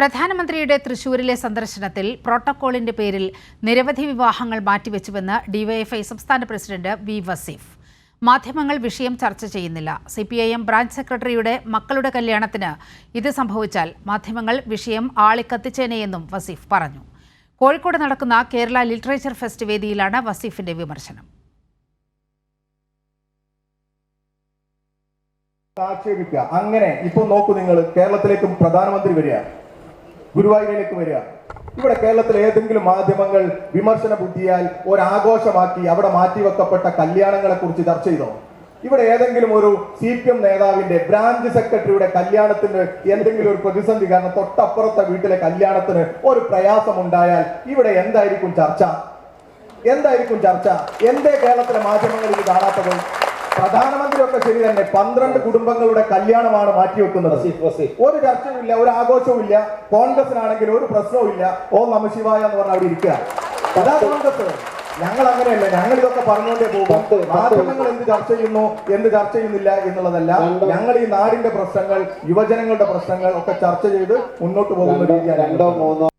പ്രധാനമന്ത്രിയുടെ തൃശൂരിലെ സന്ദർശനത്തിൽ പ്രോട്ടോക്കോളിന്റെ പേരിൽ നിരവധി വിവാഹങ്ങൾ മാറ്റിവെച്ചുവെന്ന് ഡിവൈഎഫ്ഐ സംസ്ഥാന പ്രസിഡന്റ് വി വസീഫ്. മാധ്യമങ്ങൾ വിഷയം ചർച്ച ചെയ്യുന്നില്ല. C P I M branch സെക്രട്ടറിയുടെ മക്കളുടെ കല്യാണത്തിന് ഇത് സംഭവിച്ചാൽ മാധ്യമങ്ങൾ വിഷയം ആളിക്കത്തിച്ചേനെയെന്നും വസീഫ് പറഞ്ഞു. കോഴിക്കോട് നടക്കുന്ന കേരള ലിറ്ററേച്ചർ ഫെസ്റ്റ് വേദിയിലാണ് വസീഫിന്റെ വിമർശനം. അങ്ങനെ ഇപ്പൊ നോക്കൂ നിങ്ങൾ കേരളത്തിലേക്കും പ്രധാനമന്ത്രി വരിക. ഗുരുവായൂരിലേക്ക് വരിക. ഇവിടെ കേരളത്തിലെ ഏതെങ്കിലും മാധ്യമങ്ങൾ വിമർശന ബുദ്ധിയാൽ ഒരാഘോഷമാക്കി അവിടെ മാറ്റിവെക്കപ്പെട്ട കല്യാണങ്ങളെ കുറിച്ച് ചർച്ച ചെയ്തോ? ഇവിടെ ഏതെങ്കിലും ഒരു സി പി എം നേതാവിന്റെ ബ്രാഞ്ച് സെക്രട്ടറിയുടെ കല്യാണത്തിന് എന്തെങ്കിലും ഒരു പ്രതിസന്ധി കാരണം തൊട്ടപ്പുറത്തെ വീട്ടിലെ കല്യാണത്തിന് ഒരു പ്രയാസം ഉണ്ടായാൽ ഇവിടെ എന്തായിരിക്കും ചർച്ച? എന്തായിരിക്കും ചർച്ച? എന്തേ കേരളത്തിലെ മാധ്യമങ്ങൾ ഇത് കാണാത്തത്? പ്രധാനമന്ത്രി ഒക്കെ ശരി തന്നെ. പന്ത്രണ്ട് കുടുംബങ്ങളുടെ കല്യാണമാണ് മാറ്റിവെക്കുന്നത് ഒരു ചർച്ചയുമില്ല ഒരു ആഘോഷവും ഇല്ല കോൺഗ്രസിനാണെങ്കിൽ ഒരു പ്രശ്നവും ഇല്ല ഓ നമശിവായ എന്ന് പറഞ്ഞ അവിടെ ഇരിക്കുക. അതാ കോൺഗ്രസ് ഞങ്ങൾ അങ്ങനെയല്ല. ഞങ്ങൾ ഇതൊക്കെ പറഞ്ഞുകൊണ്ടേ പോകും. മാധ്യമങ്ങൾ എന്ത് ചർച്ച ചെയ്യുന്നു എന്ത് ചർച്ച ചെയ്യുന്നില്ല എന്നുള്ളതല്ല. ഞങ്ങൾ ഈ നാടിന്റെ പ്രശ്നങ്ങൾ യുവജനങ്ങളുടെ പ്രശ്നങ്ങൾ ഒക്കെ ചർച്ച ചെയ്ത് മുന്നോട്ട് പോകുന്ന രീതിയാണ് രണ്ടോ മൂന്നോ